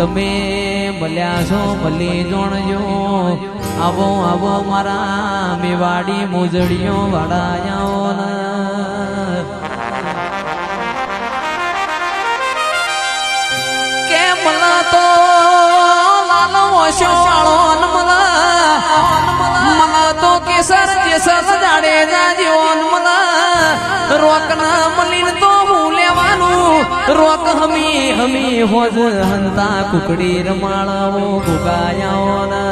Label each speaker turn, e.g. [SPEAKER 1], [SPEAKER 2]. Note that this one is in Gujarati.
[SPEAKER 1] તમે મળ્યા છો, ભલી જોણજો. આવો આવો મારા મેવાડી મોજડીઓ વાળાયાઓ ને કે મને તો લાલો તો કેસર કેસર જાડે જા જીવન મલા રોકના મલીન તો રોક હમી હમી હોજ હંતા કુકડી રમાળાઓ ગુગાયાઓ ના